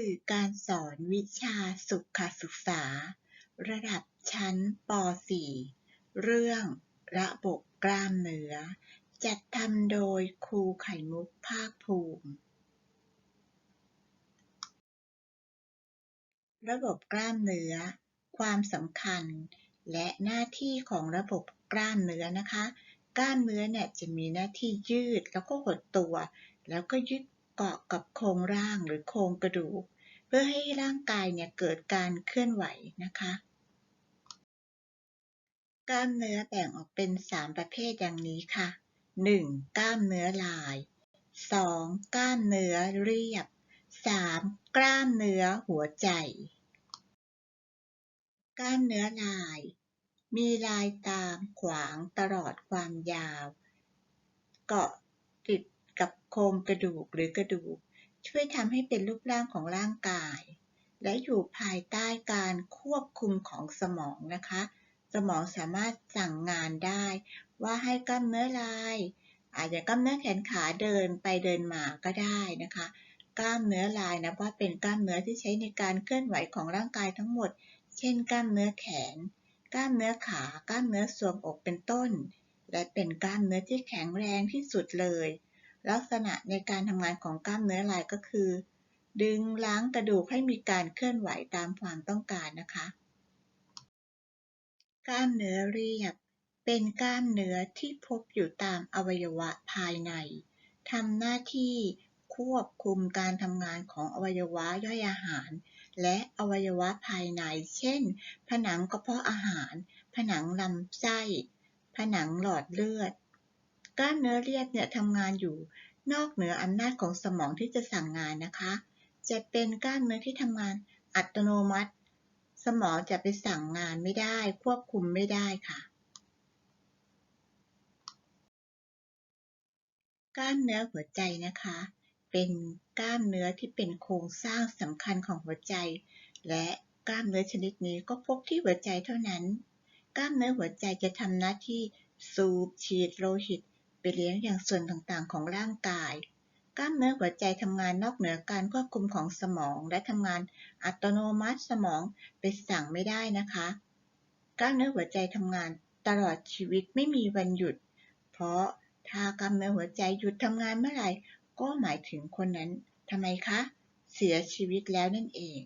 สื่อการสอนวิชาสุขศึกษา ระดับชั้นป .4 เรื่องระบบกล้ามเนื้อ จัดทำโดยครูไข่มุกภาคภูมิ ระบบกล้ามเนื้อ ความสำคัญ และหน้าที่ของระบบกล้ามเนื้อนะคะ กล้ามเนื้อเนี่ยจะมีหน้าที่ยืดแล้วก็หดตัว แล้วก็ยึด เกาะกับโครงร่างหรือโครงกระดูก เพื่อให้ร่างกายเนี่ยเกิดการเคลื่อนไหวนะคะ กล้ามเนื้อแบ่งออกเป็น 3 ประเภทดังนี้ค่ะ 1. กล้ามเนื้อลาย 2. กล้ามเนื้อเรียบ 3. กล้ามเนื้อหัวใจ กล้ามเนื้อลาย มีลายตามขวางตลอดความยาว เกาะติด กับโครงกระดูกหรือกระดูก ช่วยทำให้เป็นรูปร่างของร่างกาย และอยู่ภายใต้การควบคุมของสมองนะคะ สมองสามารถสั่งงานได้ ว่าให้กล้ามเนื้อลาย อาจจะกล้ามเนื้อแขนขาเดินไปเดินมาก็ได้นะคะ กล้ามเนื้อลายนะว่าเป็นกล้ามเนื้อที่ใช้ในการเคลื่อนไหวของร่างกายทั้งหมด เช่น กล้ามเนื้อแขน กล้ามเนื้อขา กล้ามเนื้อทรวงอกเป็นต้น และเป็นกล้ามเนื้อที่แข็งแรงที่สุดเลย ลักษณะในการทำงานของกล้ามเนื้อลายก็คือ ดึงล้างกระดูกให้มีการเคลื่อนไหวตามความต้องการนะคะ กล้ามเนื้อเรียบ เป็นกล้ามเนื้อที่พบอยู่ตามอวัยวะภายในทำหน้าที่ควบคุมการทำงานของอวัยวะย่อยอาหาร และอวัยวะภายใน เช่น ผนังกระเพาะอาหาร ผนังลำไส้ ผนังหลอดเลือด กล้ามเนื้อเรียบเนี่ยทำงานอยู่ นอกเหนืออำนาจของสมองที่จะสั่งงานนะคะ จะเป็นกล้ามเนื้อที่ทำงานอัตโนมัติ สมองจะไปสั่งงานไม่ได้ ควบคุมไม่ได้ค่ะ กล้ามเนื้อหัวใจนะคะ เป็นกล้ามเนื้อที่เป็นโครงสร้างสำคัญของหัวใจ และกล้ามเนื้อชนิดนี้ก็พบที่หัวใจเท่านั้น กล้ามเนื้อหัวใจจะทำหน้าที่สูบฉีดโลหิต ไปเลี้ยงอย่างส่วนต่างๆ ของร่างกาย กล้ามเนื้อหัวใจทำงานนอกเหนือการควบคุมของสมอง และทำงานอัตโนมัติสมองไปสั่งไม่ได้นะคะ กล้ามเนื้อหัวใจทำงานตลอดชีวิตไม่มีวันหยุด เพราะถ้ากล้ามเนื้อหัวใจหยุดทำงานเมื่อไหร่ ก็หมายถึงคนนั้นทำไมคะ เสียชีวิตแล้วนั่นเอง